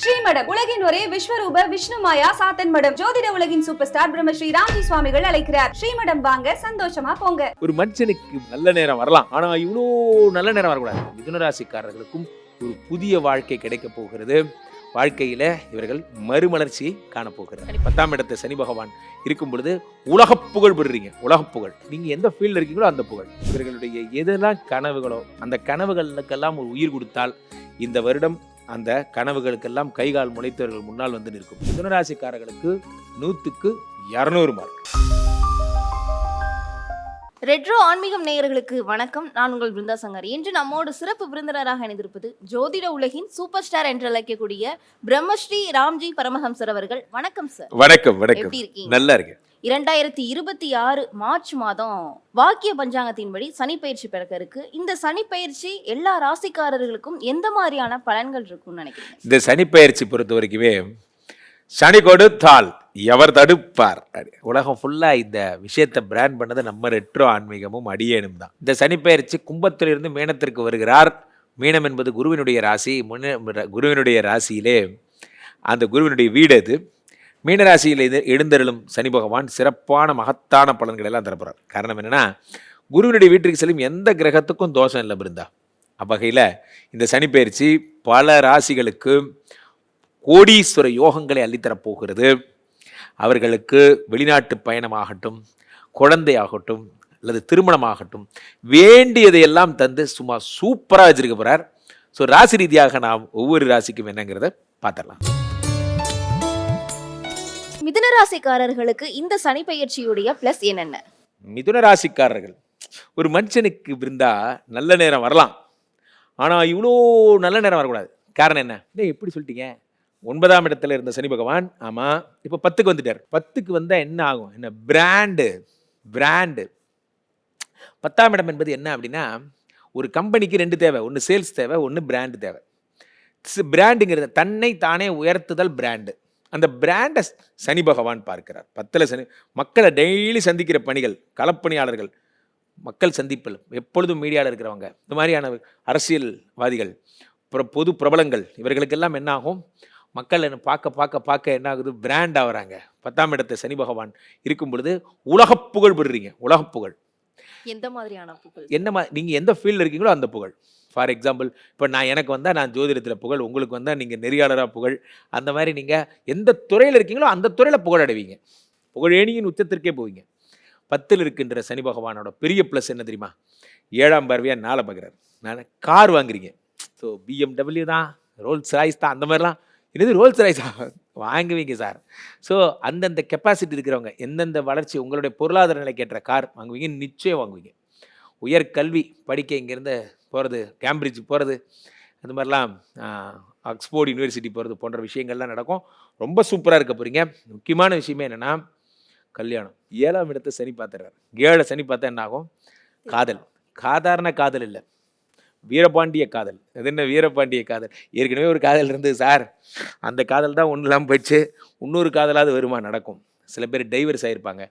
ஸ்ரீமடம். உலகின் ஒரே விஸ்வரூப விஷ்ணு மாயா சாத்தன் மடம். ஜோதிட உலகின் சூப்பர் ஸ்டார் பிரம்மஸ்ரீ ராம்ஜி சுவாமிகள் அழைக்கிறார். ஸ்ரீமடம் வாங்க சந்தோஷமா போங்க. ஒரு மனுஷனுக்கு நல்ல நேரம் வரலாம். ஆனா இவ்வளோ நல்ல நேரம் வரக்கூடாது. மிதுன ராசிக்காரர்களுக்கும் ஒரு புதிய வாழ்க்கை கிடைக்க போகிறது. வாழ்க்கையில இவர்கள் மறுமலர்ச்சியை காணப்போகிறார் பத்தாம் இடத்தை சனி பகவான் இருக்கும் பொழுது உலக புகழ் பெறுறீங்க. உலக புகழ். நீங்க எந்த ஃபீல்ட்ல இருக்கீங்களோ அந்த புகழ். இவர்களுடைய எதெல்லாம் கனவுகளோ அந்த கனவுகளுக்கெல்லாம் ஒரு உயிர் கொடுத்தால் இந்த வருடம் அந்த கனவுகளுக்கெல்லாம் கைகால் முளைத்தவர்கள் முன்னால் வந்து நிற்கும். மிதுனராசிக்காரர்களுக்கு நூற்றுக்கு இரநூறு மார்க் ரெட்ரோ ஆன்மீகம் நேயர்களுக்கு வணக்கம். நான் உங்கள் பிருந்தா சங்கர். இன்று நம்மோடு சிறப்பு விருந்தினராக இணைந்திருப்பது ஜோதிட உலகின் சூப்பர் ஸ்டார் என்று அழைக்கக்கூடிய பிரம்மஸ்ரீ ராம்ஜி பரமஹம்சர் அவர்கள். வணக்கம் சார் வணக்கம் வணக்கம். எப்படி இருக்கீங்க? நல்லா இருக்கு இரண்டாயிரத்தி இருபத்தி ஆறு மார்ச் மாதம் வாக்கிய பஞ்சாங்கத்தின்படி சனிப்பயிற்சி பிறக்க இருக்கு. இந்த சனிப்பயிற்சி எல்லா ராசிக்காரர்களுக்கும் எந்த மாதிரியான பலன்கள் இருக்கும்னு நினைக்கிறேன் இந்த சனிப்பயிற்சி பொறுத்த வரைக்குமே சனி கொடுத்தால் எவர் தடுப்பார். உலகம் ஃபுல்லா இந்த விஷயத்தை பிராண்ட் பண்ணது நம்ம ரெட்ரோ ஆன்மீகமும் அடியேனும் தான். இந்த சனிப்பெயர்ச்சி கும்பத்திலிருந்து மீனத்திற்கு வருகிறார். மீனம் என்பது குருவினுடைய ராசி முன்ன- குருவினுடைய ராசியிலே அந்த குருவினுடைய வீடு அது. மீனராசியில் இது எழுந்தருளும் சனி பகவான் சிறப்பான மகத்தான பலன்களை எல்லாம் தரப்போறார் காரணம் என்னென்னா குருவினுடைய வீட்டுக்கு செல்லும் எந்த கிரகத்துக்கும் தோஷம் இல்லை பிருந்தா அவ்வகையில் இந்த சனிப்பெயர்ச்சி பல ராசிகளுக்கு கோடீஸ்வர யோகங்களை அள்ளித்தரப் போகிறது. அவர்களுக்கு வெளிநாட்டு பயணமாகட்டும் குழந்தையாகட்டும் அல்லது திருமணமாகட்டும் வேண்டியதையெல்லாம் தந்து சும்மா சூப்பராக வச்சிருக்க போகிறார் ஸோ ராசி ரீதியாக நாம் ஒவ்வொரு ராசிக்கும் என்னங்கிறத பார்த்துடலாம். மிதுன ராசிக்காரர்களுக்கு இந்த சனி பயிற்சியுடைய பிளஸ் என்னென்ன? மிதுன ராசிக்காரர்கள். ஒரு மனுஷனுக்கு இருந்தா நல்ல நேரம் வரலாம். ஆனால் இவ்வளோ நல்ல நேரம் வரக்கூடாது. காரணம் என்ன? எப்படி சொல்லிட்டீங்க? ஒன்பதாம் இடத்துல இருந்த சனி பகவான் ஆமாம் இப்போ பத்துக்கு வந்துட்டார். பத்துக்கு வந்தால் என்ன ஆகும்? என்ன பிராண்டு பிராண்டு பத்தாம் இடம் என்பது என்ன அப்படின்னா ஒரு கம்பெனிக்கு ரெண்டு தேவை. ஒன்று சேல்ஸ் தேவை ஒன்று பிராண்டு தேவை. பிராண்டுங்கிறது தன்னை தானே உயர்த்துதல் பிராண்டு அந்த பிராண்டை சனி பகவான் பார்க்கிறார். பத்தில் சனி மக்களை டெய்லி சந்திக்கிற பணிகள் களப்பணியாளர்கள் மக்கள் சந்திப்பில் எப்பொழுதும் மீடியாவில் இருக்கிறவங்க இந்த மாதிரியான அரசியல்வாதிகள் அப்புறம் பொது பிரபலங்கள் இவர்களுக்கெல்லாம் என்ன ஆகும் மக்கள் என்ன பார்க்க பார்க்க பார்க்க என்ன ஆகுது பிராண்ட் ஆகுறாங்க. பத்தாம் இடத்தை சனி பகவான் இருக்கும் பொழுது உலகப் புகழ் பெறுறீங்க உலகப் புகழ். எந்த மாதிரியான புகழ்? என்ன மா நீங்கள் எந்த ஃபீல்டில் இருக்கீங்களோ அந்த புகழ். ஃபார் எக்ஸாம்பிள் இப்போ நான் எனக்கு வந்தால் நான் ஜோதிடத்தில் புகழ் உங்களுக்கு வந்தால் நீங்கள் நெறியாளராக புகழ் அந்த மாதிரி நீங்கள் எந்த துறையில் இருக்கீங்களோ அந்த துறையில் புகழடைவீங்க புகழேணியின் உச்சத்திற்கே போவீங்க. பத்தில் இருக்கின்ற சனி பகவானோட பெரிய ப்ளஸ் என்ன தெரியுமா? ஏழாம் பார்வையாக நாளை பார்க்குறாரு. நான் கார் வாங்குறீங்க. ஸோ பிஎம்டபிள்யூ தான் ரோல்ஸ் ராய்ஸ் தான் அந்த மாதிரிலாம். என்னது ரோல்ஸ் ராய்ஸா வாங்குவீங்க சார். ஸோ அந்தந்த கெப்பாசிட்டி இருக்கிறவங்க எந்தெந்த வளர்ச்சி உங்களுடைய பொருளாதார நிலைக்கு ஏற்ற கார் வாங்குவீங்க நிச்சயம் வாங்குவீங்க. உயர் கல்வி படிக்க இங்கேருந்து போகிறது கேம்பிரிட்ஜ் போகிறது அந்த மாதிரிலாம் ஆக்ஸ்போர்ட் யூனிவர்சிட்டி போகிறது போன்ற விஷயங்கள்லாம் நடக்கும். ரொம்ப சூப்பராக இருக்க போகிறீங்க முக்கியமான விஷயமே என்னென்னா கல்யாணம். ஏழாம் இடத்தை சனி பார்த்துறாரு ஏழை சனி பார்த்தா என்ன ஆகும்? காதல். சாதாரண காதல் இல்லை. வீரபாண்டிய காதல். அது என்ன வீரபாண்டிய காதல்? ஏற்கனவே ஒரு காதல் இருந்தது சார். அந்த காதல் தான் ஒன்றும் இல்லாமல் போயிடுச்சு. இன்னொரு காதலாவது வருமா? நடக்கும். சில பேர் டைவர்ஸ் ஆகிருப்பாங்க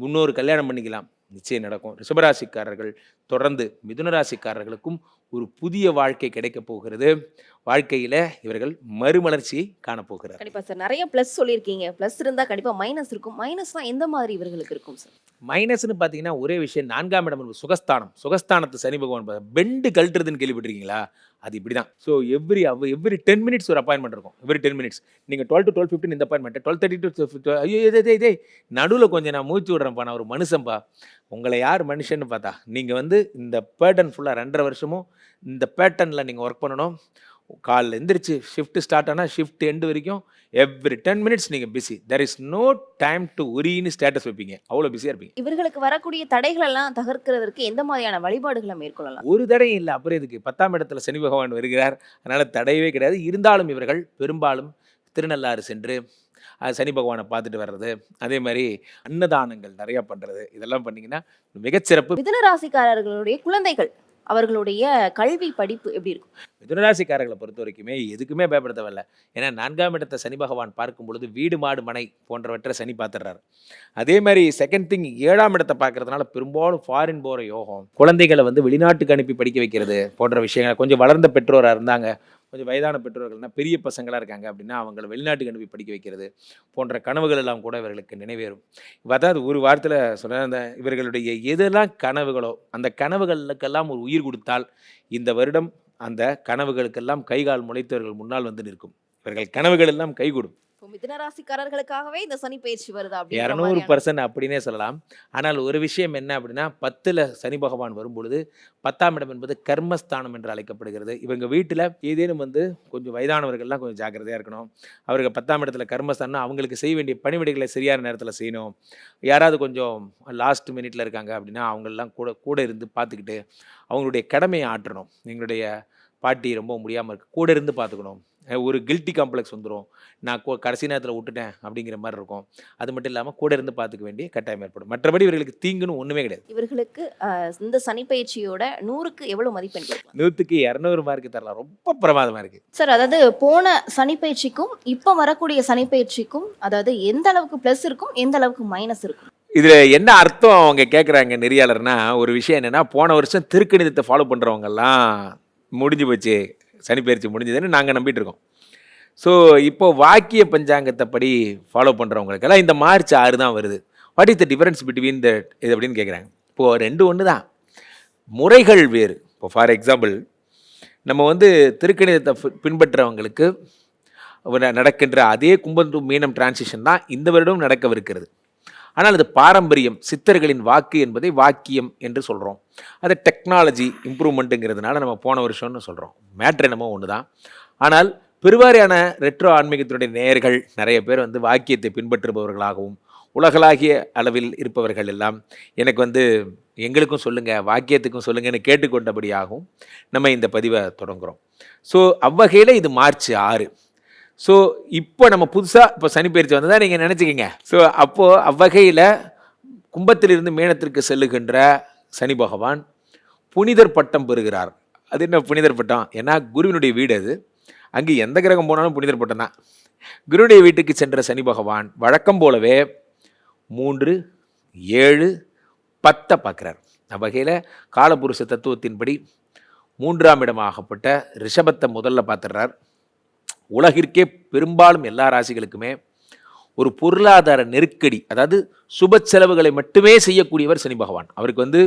இன்னொரு கல்யாணம் பண்ணிக்கலாம். நிச்சயம் நடக்கும். ரிஷபராசிக்காரர்கள் தொடர்ந்து மிதுன ராசிக்காரர்களுக்கும் ஒரு புதிய வாழ்க்கை கிடைக்கப் போகிறது. வாழ்க்கையில இவர்கள் மறுமலர்ச்சியை காணப்போகிறார் கண்டிப்பா சார். நிறைய பிளஸ் சொல்லியிருக்கீங்க. பிளஸ் இருந்தா கண்டிப்பா மைனஸ் இருக்கும். மைனஸ்னா எந்த மாதிரி இவர்களுக்கு இருக்கும் சார்? மைனஸ்னு பார்த்தீங்கன்னா ஒரே விஷயம் நான்காம் இடம் சுகஸ்தானம். சுகஸ்தானத்து சனி பகவான். பெண்டு கழட்டுறதுன்னு கேள்விப்பட்டிருக்கீங்களா? அது இப்படி தான் ஸோ எவ்ரி அவ் எவ்ரி டென் மினிட்ஸ் ஒரு அப்பாயின்மெண்ட் இருக்கும். எவ்ரி டென் மினிட்ஸ் நீங்கள் டுவெல் டு டுவெல் ஃபிஃப்டின் இந்த அப்பாயின்மெண்ட் டுவெல் தேர்ட்டி டு ஐயோ இதே இதே நடுவில் கொஞ்சம் நான் மூச்சு விடுறேன்ப்பா நான் ஒரு மனுஷன்ப்பா உங்களை யார் மனுஷன்னு பார்த்தா நீங்கள் வந்து இந்த பேட்டர்ன் ஃபுல்லாக ரெண்டரை வருஷமும் இந்த பேட்டர்னில் நீங்கள் ஒர்க் பண்ணணும். காலைல எந்திரிச்சு ஷிஃப்ட் ஸ்டார்ட் ஆனால் ஷிஃப்ட் எண்டு வரைக்கும் எவ்ரி டென் மினிட்ஸ் நீங்கள் busy there is no time to உரின்னு status வைப்பீங்க. அவ்வளோ பிஸியாக இருப்பீங்க. இவர்களுக்கு வரக்கூடிய தடைகள் எல்லாம் தகர்க்கிறதற்கு எந்த மாதிரியான வழிபாடுகளை மேற்கொள்ளலாம்? ஒரு தடையும் இல்லை. அப்புறம் இதுக்கு பத்தாம் இடத்துல சனி பகவான் வருகிறார். அதனால் தடையவே கிடையாது. இருந்தாலும் இவர்கள் பெரும்பாலும் திருநள்ளாறு சென்று சனி பகவானை பார்த்துட்டு வர்றது அதே மாதிரி அன்னதானங்கள் நிறையா பண்ணுறது இதெல்லாம் பண்ணிங்கன்னா மிகச்சிறப்பு. மிதுன ராசிக்காரர்களுடைய குழந்தைகள் அவர்களுடைய கல்வி படிப்பு எப்படி இருக்கும்? மிதுனராசிக்காரர்களை பொறுத்த வரைக்குமே எதுக்குமே பயப்பட தேவையில்ல ஏன்னா நான்காம் இடத்தை சனி பகவான் பார்க்கும் பொழுது வீடு மாடு மனை போன்றவற்றை சனி பார்த்துடுறாரு. அதே மாதிரி செகண்ட் திங் ஏழாம் இடத்தை பார்க்கறதுனால பெரும்பாலும் ஃபாரின் போகிற யோகம் குழந்தைகளை வந்து வெளிநாட்டுக்கு அனுப்பி படிக்க வைக்கிறது போன்ற விஷயங்கள் கொஞ்சம் வளர்ந்த பெற்றோராக இருந்தாங்க. கொஞ்சம் வயதான பெற்றோர்கள்னா பெரிய பசங்களாக இருக்காங்க அப்படின்னா அவங்களை வெளிநாட்டுக்கு அனுப்பி படிக்க வைக்கிறது போன்ற கனவுகள் எல்லாம் கூட இவர்களுக்கு நினைவேறும். அதாவது ஒரு வாரத்தில் சொன்ன அந்த இவர்களுடைய எதெல்லாம் கனவுகளோ அந்த கனவுகளுக்கெல்லாம் ஒரு உயிர் கொடுத்தால் இந்த வருடம் அந்த கனவுகளுக்கெல்லாம் கைகால் முளைத்தவர்கள் முன்னால் வந்து நிற்கும். இவர்கள் கனவுகள் எல்லாம் கைகூடும். மிதுன ராசிக்காரர்களுக்காகவே இந்த சனி பயிற்சி வருதா இரநூறு பர்சன்ட் அப்படின்னே சொல்லலாம். ஆனால் ஒரு விஷயம் என்ன அப்படின்னா பத்தில் சனி பகவான் வரும்பொழுது பத்தாம் இடம் என்பது கர்மஸ்தானம் என்று அழைக்கப்படுகிறது. இவங்க வீட்டில் ஏதேனும் வந்து கொஞ்சம் வயதானவர்கள்லாம் கொஞ்சம் ஜாக்கிரதையாக இருக்கணும். அவர்கள் பத்தாம் இடத்துல கர்மஸ்தானம் அவங்களுக்கு செய்ய வேண்டிய பணிவிடைகளை சரியான நேரத்தில் செய்யணும். யாராவது கொஞ்சம் லாஸ்ட் மினிட்ல இருக்காங்க அப்படின்னா அவங்களெல்லாம் கூட கூட இருந்து பார்த்துக்கிட்டு அவங்களுடைய கடமையை ஆற்றணும். எங்களுடைய பாட்டி ரொம்ப முடியாமல் இருக்கு. கூட இருந்து பார்த்துக்கணும். ஒரு கில்ட்டி காம்ப்ளெக்ஸ் வந்துடும் நான் கடைசி நேரத்தில் விட்டுட்டேன் அப்படிங்கிற மாதிரி இருக்கும். அது மட்டும் இல்லாமல் கூட இருந்து பார்த்துக்க வேண்டிய கட்டாயம் ஏற்படும். மற்றபடி இவர்களுக்கு தீங்குன்னு ஒன்றுமே கிடையாது. இவர்களுக்கு இந்த சனி பயிற்சியோட நூறுக்கு எவ்வளவு மதிப்பெண் நூற்றுக்கு இரநூறு மார்க்கு தரலாம். ரொம்ப பிரமாதமாக இருக்குது சார் அதாவது போன சனி பயிற்சிக்கும் இப்போ வரக்கூடிய சனி பயிற்சிக்கும் அதாவது எந்த அளவுக்கு ப்ளஸ் இருக்கும் எந்த அளவுக்கு மைனஸ் இருக்கும்? இதில் என்ன அர்த்தம் அவங்க கேட்குறாங்க நெறியாளர்னா ஒரு விஷயம் என்னென்னா போன வருஷம் திருக்கணிதத்தை ஃபாலோ பண்ணுறவங்கெல்லாம் முடிஞ்சு போச்சு. சனிப்பயிற்சி முடிஞ்சதுன்னு நாங்கள் நம்பிட்டு இருக்கோம் ஸோ இப்போ வாக்கிய பஞ்சாங்கத்தை படி ஃபாலோ பண்ணுறவங்களுக்கெல்லாம் இந்த மார்ச் ஆறு தான் வருது. What is the difference between the இது அப்படின்னு கேட்குறாங்க இப்போது ரெண்டு ஒன்று தான் முறைகள் வேறு. இப்போ ஃபார் எக்ஸாம்பிள் நம்ம வந்து திருக்கணிதத்தை பின்பற்றுறவங்களுக்கு நடக்கின்ற அதே கும்பம் மீனம் டிரான்சிஷன் தான் இந்த வருடம் நடக்கவிருக்கிறது. ஆனால் அது பாரம்பரியம் சித்தர்களின் வாக்கு என்பதை வாக்கியம் என்று சொல்கிறோம் அது டெக்னாலஜி இம்ப்ரூவ்மெண்ட்டுங்கிறதுனால நம்ம போன வருஷம்னு சொல்கிறோம் மேட்ரு என்னமோ ஒன்று தான் ஆனால் பெருவாரியான ரெட்ரோ ஆன்மீகத்தினுடைய நேயர்கள் நிறைய பேர் வந்து வாக்கியத்தை பின்பற்றுபவர்களாகவும் உலகளாகிய அளவில் இருப்பவர்கள் எல்லாம் எனக்கு வந்து எங்களுக்கும் சொல்லுங்கள் வாக்கியத்துக்கும் சொல்லுங்கன்னு கேட்டுக்கொண்டபடியாகவும் நம்ம இந்த பதிவை தொடங்குகிறோம் ஸோ அவ்வகையில் இது மார்ச் ஆறு. ஸோ இப்போ நம்ம புதுசாக இப்போ சனிப்பெயர்ச்சி வந்ததா நீங்கள் நினச்சிக்கிங்க. ஸோ அப்போது அவ்வகையில் கும்பத்திலிருந்து மேனத்திற்கு செல்லுகின்ற சனி பகவான் புனிதர் பட்டம் பெறுகிறார். அது என்ன புனிதர் பட்டம்? ஏன்னா குருவினுடைய வீடு அது. அங்கே எந்த கிரகம் போனாலும் புனிதர் பட்டம் தான். குருவுடைய வீட்டுக்கு சென்ற சனி பகவான் வழக்கம் போலவே மூன்று ஏழு பத்தை பார்க்குறார். அவ்வகையில் காலபுருஷ தத்துவத்தின்படி மூன்றாம் இடமாகப்பட்ட ரிஷபத்தை முதல்ல பார்த்துடுறார். உலகிற்கே பெரும்பாலும் எல்லா ராசிகளுக்குமே ஒரு பொருளாதார நெருக்கடி அதாவது சுப செலவுகளை மட்டுமே செய்யக்கூடியவர் சனி பகவான். அவருக்கு வந்து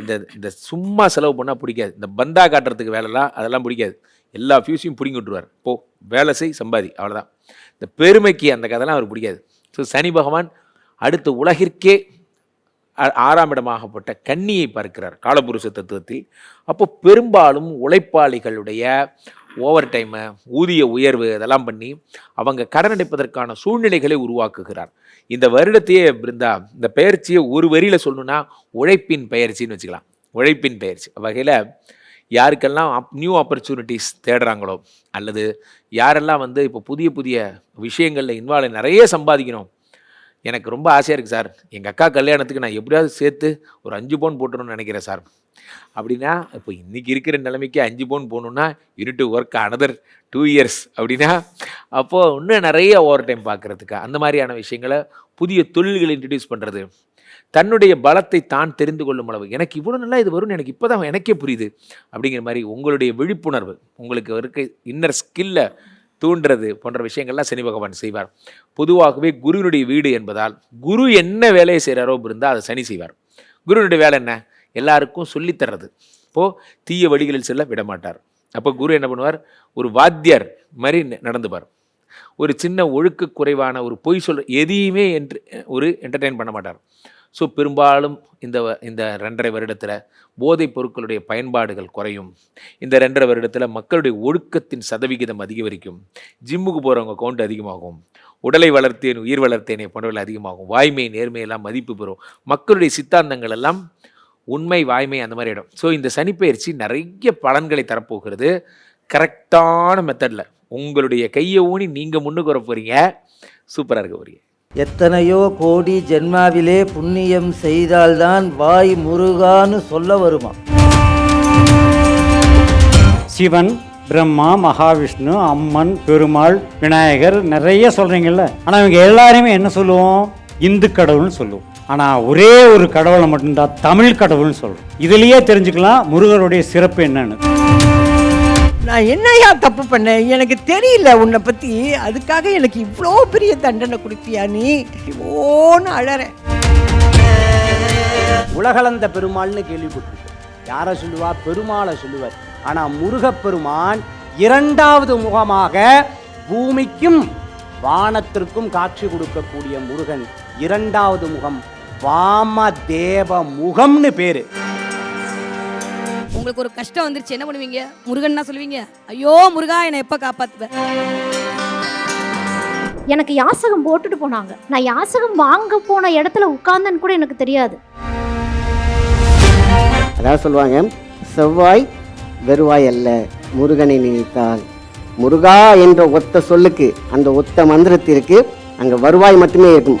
இந்த இந்த சும்மா செலவு பண்ணால் பிடிக்காது. இந்த பந்தா காட்டுறதுக்கு வேலைலாம் அதெல்லாம் பிடிக்காது. எல்லா ஃபியூஸையும் பிடிங்கி விட்டுருவார். போ வேலை செய் சம்பாதி அவ்வளோதான் இந்த பெருமைக்கு அந்த கதைலாம் அவருக்கு பிடிக்காது. ஸோ சனி பகவான் அடுத்து உலகிற்கே ஆறாம் இடமாகப்பட்ட கன்னியை பார்க்கிறார் காலபுருஷ தத்துவத்தில். அப்போ பெரும்பாலும் உழைப்பாளிகளுடைய ஓவர் டைமு ஊதிய உயர்வு இதெல்லாம் பண்ணி அவங்க கடன் அடைப்பதற்கான சூழ்நிலைகளை உருவாக்குகிறார். இந்த வருடத்தையே பிருந்தா இந்த பெயர்ச்சியை ஒரு வரியில் சொல்லணும்னா உழைப்பின் பெயர்ச்சின்னு வச்சுக்கலாம். உழைப்பின் பெயர்ச்சி. வகையில் யாருக்கெல்லாம் நியூ ஆப்பர்ச்சுனிட்டிஸ் தேடுறாங்களோ அல்லது யாரெல்லாம் வந்து இப்போ புதிய புதிய விஷயங்களில் இன்வால்வ் நிறைய சம்பாதிக்கணும். எனக்கு ரொம்ப ஆசையாக இருக்குது சார். எங்கள் அக்கா கல்யாணத்துக்கு நான் எப்படியாவது சேர்த்து ஒரு அஞ்சு பவுன் போட்டுருன்னு நினைக்கிறேன் சார். அப்படின்னா இப்போ இன்றைக்கி இருக்கிற நிலைமைக்கு அஞ்சு பவுன் போகணுன்னா இருட்டு ஒர்க் அனதர் டூ இயர்ஸ் அப்படின்னா அப்போது இன்னும் நிறைய ஓவர் டைம் பார்க்குறதுக்கு அந்த மாதிரியான விஷயங்களை புதிய தொழில்களை இன்ட்ரடியூஸ் பண்ணுறது தன்னுடைய பலத்தை தான் தெரிந்து கொள்ளும் அளவு. எனக்கு இவ்வளோ நல்லா இது வரும்னு எனக்கு இப்போ தான் எனக்கே புரியுது அப்படிங்கிற மாதிரி உங்களுடைய விழிப்புணர்வு உங்களுக்கு இருக்க இன்னர் ஸ்கில்லை தூண்டுறது போன்ற விஷயங்கள்லாம் சனி பகவான் செய்வார். பொதுவாகவே குருவினுடைய வீடு என்பதால் குரு என்ன வேலையை செய்கிறாரோ இருந்தால் அதை சனி செய்வார். குருவினுடைய வேலை என்ன? எல்லாருக்கும் சொல்லித் தர்றது இப்போது தீய வழிகளில் செல்ல விட மாட்டார் அப்போ குரு என்ன பண்ணுவார்? ஒரு வாத்தியார் மாதிரி ந- நடந்துப்பார். ஒரு சின்ன ஒழுக்க குறைவான ஒரு பொய் சொல் எதையுமே என்று ஒரு என்டர்டெயின் பண்ண மாட்டார். ஸோ பெரும்பாலும் இந்த இந்த ரெண்டரை வருடத்தில் போதைப் பொருட்களுடைய பயன்பாடுகள் குறையும். இந்த ரெண்டரை வருடத்தில் மக்களுடைய ஒழுக்கத்தின் சதவிகிதம் அதிகரிக்கும். ஜிம்முக்கு போகிறவங்க கவுண்ட் அதிகமாகும். உடலை வளர்த்தேன் உயிர் வளர்த்தேனே போன்றவர்கள் அதிகமாகும். வாய்மை நேர்மையெல்லாம் மதிப்பு பெறும். மக்களுடைய சித்தாந்தங்கள் எல்லாம் உண்மை வாய்மை அந்த மாதிரி இடம். ஸோ இந்த சனிப்பெயர்ச்சி நிறைய பலன்களை தரப்போகிறது. கரெக்டான மெத்தடில் உங்களுடைய கையை ஊனி நீங்கள் முன்னுக்கு வர போகிறீங்க சூப்பராக இருக்க போகிறீங்க எத்தனையோ கோடி ஜென்மாவிலே புண்ணியம் செய்தால்தான் வாய் முருகான்னு சொல்ல வருமா? சிவன் பிரம்மா மகாவிஷ்ணு அம்மன் பெருமாள் விநாயகர் நிறைய சொல்றீங்கல்ல. ஆனா இவங்க எல்லாருமே என்ன சொல்லுவோம்? இந்து கடவுள்னு சொல்லுவோம். ஆனா ஒரே ஒரு கடவுளை மட்டும்தான் தமிழ் கடவுள்னு சொல்றோம். இதுலயே தெரிஞ்சுக்கலாம் முருகருடைய சிறப்பு என்னன்னு. நான் என்னையா தப்பு பண்ணேன்? எனக்கு தெரியல உன்னை பத்தி. அதுக்காக எனக்கு இவ்வளோ பெரிய தண்டனை கொடுத்தியா நீ? ஓன்னு அழறேன். உலகளந்த பெருமாள்னு கேள்விப்பட்டிருக்கோம் யாரை சொல்லுவா? பெருமாளை சொல்லுவார். ஆனா முருகப்பெருமான் இரண்டாவது முகமாக பூமிக்கும் வானத்திற்கும் காட்சி கொடுக்கக்கூடிய முருகன் இரண்டாவது முகம் வாமதேவ முகம்னு பேரு. உங்களுக்கு ஒரு கஷ்டம் வந்துருச்சு என்ன பண்ணுவீங்க? முருகன்னா சொல்லுவீங்க ஐயோ முருகா என்னை எப்ப காப்பாத்துவ? எனக்கு யாசகம் போட்டுட்டு போனாங்க. நான் யாசகம் வாங்க போன இடத்துல உட்கார்ந்தேன்னு கூட எனக்கு தெரியாது. அதாவது சொல்லுவாங்க செவ்வாய் வெறுவாய் அல்ல முருகனை நினைத்தால். முருகா என்ற ஒத்த சொல்லுக்கு அந்த ஒத்த மந்திரத்திற்கு அங்க வருவாய் மட்டுமே இருக்கும்.